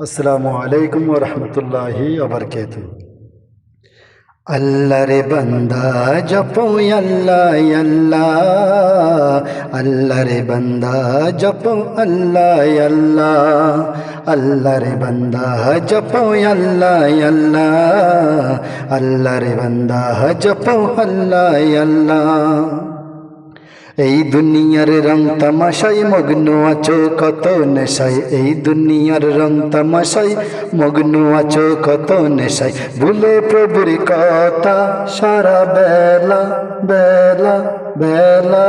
আসসালামু আলাইকুম রহমতুল্লাহি আবরকাত আল্লাহ রে বান্দা জপো আল্লাহ আল্লাহ আল্লাহ রে বান্দা জপো আল্লাহ আল্লাহ আল্লাহ রে বান্দা জপো আল্লাহ আল্লাহ আল্লাহ রে বান্দা জপো আল্লাহ আল্লাহ এই দুনিয়ার রং তামাশাই, মগ্ন আছো কত নেশাই? এই দুনিয়ার রং তামাশাই, মগ্ন আছো কত নেশাই? ভুলে প্রভুর কথা, সারা বেলা বেলা বেলা।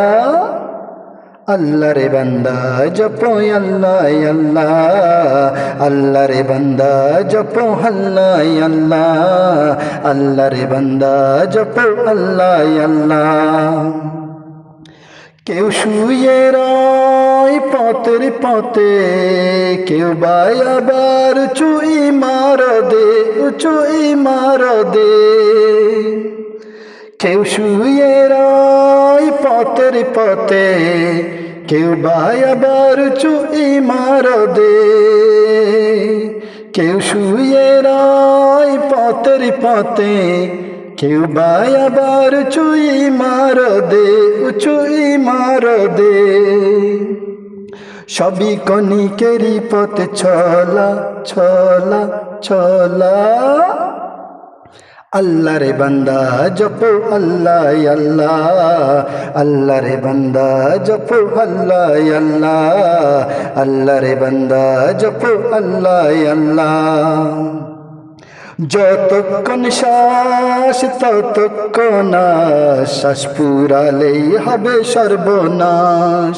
আল্লাহ রে বান্দা, জপো আল্লাহ আল্লাহ। আল্লাহ রে বান্দা, জপো আল্লাহ আল্লাহ। আল্লাহ রে বান্দা, জপো আল্লাহ আল্লাহ। কেউ শুয়ে রয় পথের পথে, কেউ বাই আবার চুই মার দে চুই মার দে কেউ শুয়ে রয় পথের পথে, কেউ বাই আবার চুই মার দে কেউ শুয়ে রয় পথের পথে কেউ বাই আবার চুই মার দে, চুই মার দে। সবই কণিকেরই পথে, ছলা ছলা ছলা। আল্লাহ রে বান্দা, জপো আল্লাহ আল্লাহ। আল্লাহ রে বান্দা, জপো আল্লাহ আল্লাহ। আল্লাহ রে বান্দা, জপো আল্লাহ আল্লাহ। যতক্ষণ শ্বাস, ততক্ষণ শ্বাস পুরালেই হবে সর্বনাশ।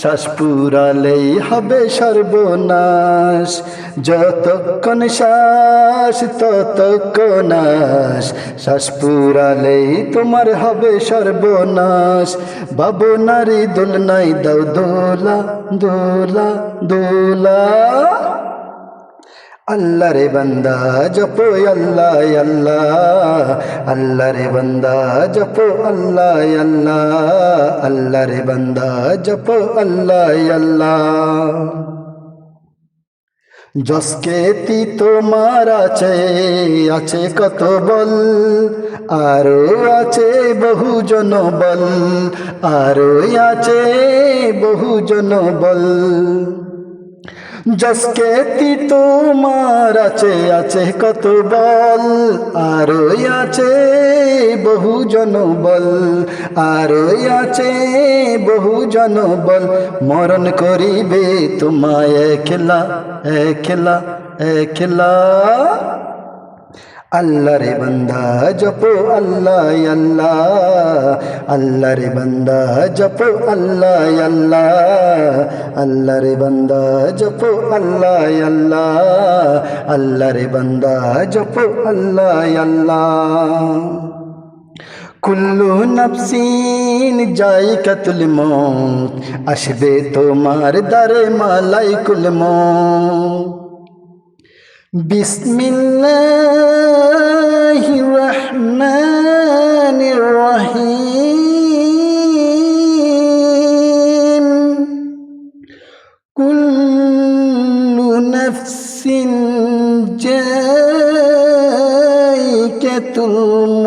শ্বাস পুরালেই হবে সর্বনাশ। যতক্ষণ শ্বাস, ততক্ষণ শ্বাস পুরালেই তোমার হবে সর্বনাশ। বাবু নারী দোল নাই দাও দোলা দোলা দোলা। আল্লাহ রে বান্দা, জপো আল্লাহ আল্লাহ। আল্লাহ রে বান্দা, জপো আল্লাহ আল্লাহ। আল্লাহ রে বান্দা, জপো আল্লাহ আল্লাহ। জসকে তি তোমার আছে আছে কত বল? আরও আছে বহুজন বল, আরও আছে বহুজন বল। জসকে তি তোমার আছে আছে কত বল আরও আছে বহু জনবল বল আরও আছে বহু জন বল মরণ করিবে তোমায় একলা একলা একলা আল্লাহ রে বান্দা, জপো আল্লাহ আল্লাহ। আল্লাহ রে বান্দা, জপো আল্লাহ আল্লাহ। আল্লাহ রে বান্দা, জপো আল্লাহ আল্লাহ। আল্লাহ রে বান্দা, জপো আল্লাহ আল্লাহ। কুল্লু নফসিন যাই কতুল মৌত আসবে তোমার দারে মালাই কুল মৌত বিসমিল্লাহির রহমানির রহিম কুল্লু নফসিন জাইকাতুল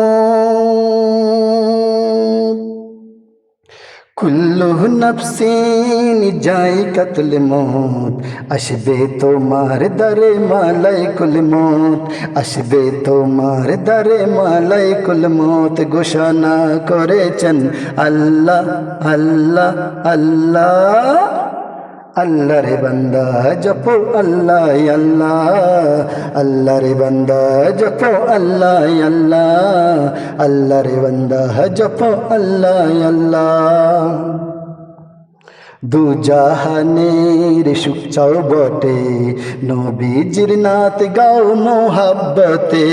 নফসিন যাই কতল মত আসবে তোমার দরে মালাই কুল মত আসবে তোমার দরে মালাই কুল মত ঘোষণা করেছেন আল্লাহ আল্লাহ আল্লাহ আল্লাহ রে বান্দা জপো আল্লাহ আল্লাহ আল্লাহ রে বান্দা জপো আল্লাহ আল্লাহ আল্লাহ রে বান্দা জপো আল্লাহ আল্লাহ দু জাহানের সুখ চাও বটে। নবীজির নাত গাও মোহাব্বতে।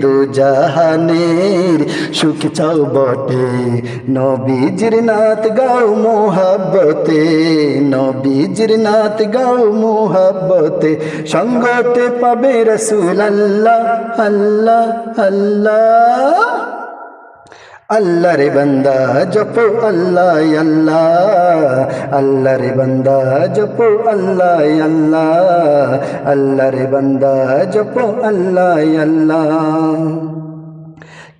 দু জাহানের সুখ চাও বটে। নবীজির নাত গাও মোহাব্বতে। নবীজির নাত গাও মোহাব্বতে। সঙ্গতে পাবে রসুল আল্লাহ আল্লাহ আল্লাহ। আল্লাহ রে বন্দা, জপো আল্লাহ আল্লাহ। আল্লাহ রে বন্দা, জপো আল্লাহ আল্লাহ। আল্লাহ রে বন্দা, জপো আল্লাহ আল্লাহ।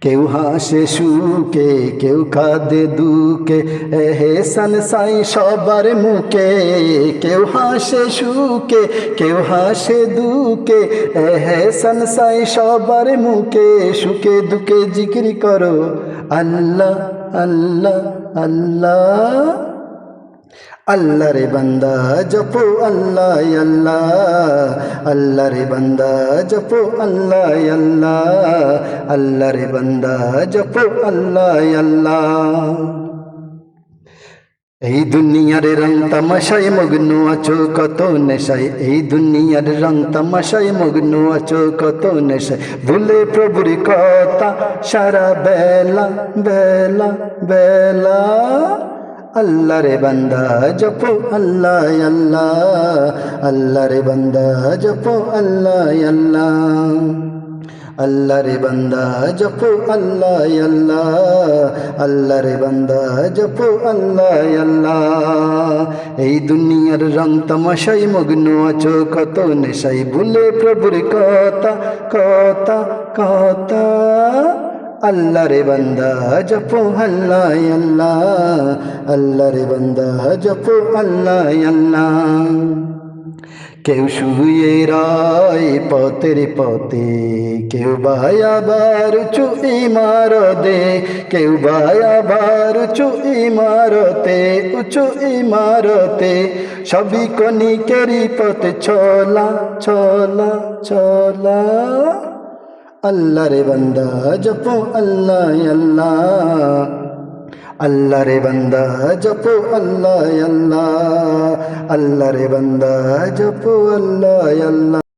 কেউ হাসে সুকে কেউ কাঁদে দুকে হেসান সাই সবার মুখে, কেউ হাসে সুকে কেউ হাসে দুকে হেসান সাই সবার মুখে, সুখে দুকে জিকির করো। আল্লাহ আল্লাহ আল্লাহ। আল্লাহ রে বান্দা, জপো আল্লাহ আল্লাহ। আল্লাহ রে বান্দা, জপো আল্লাহ আল্লাহ। আল্লাহ রে বান্দা, জপো আল্লাহ আল্লাহ। এই দুনিয়ার রং তামাশায় মগ্ন আছো, কত নেশায়। এই দুনিয়ার রং তামাশায় মগ্ন আছো, কত নেশায়। ভুলে প্রভুর কথা, সারা বেলা বেলা বেলা। আল্লাহ রে বান্দা, জপো আল্লাহ আল্লাহ। আল্লাহ রে বান্দা, জপো আল্লাহ আল্লাহ। আল্লাহ রে বান্দা, জপো আল্লাহ আল্লাহ। আল্লাহ রে বান্দা, জপো আল্লাহ আল্লাহ। এই দুনিয়ার রং তামাশাই মগ্ন আছো, কত নেশাই ভুলে প্রভুর কথা কথা কথা। আল্লাহ রে বান্দা, জপো আল্লাহ আল্লাহ। আল্লাহ রে বান্দা, জপো আল্লাহ আল্লাহ। কেউ শুয়ে রায় পথের পথে, কেউ বায়াবার উঁচু ইমারতে, কেউ বায়াবার উঁচু ইমারতে উঁচু ইমারতে। সবই কণিকেরই পথে চলা চলা চলা আল্লাহ রে বান্দা, জপো আল্লাহ আল্লাহ। আল্লাহ রে বন্দা, জপো আল্লাহ আল্লাহ। আল্লাহ রে বন্দা, জপো আল্লাহ আল্লাহ।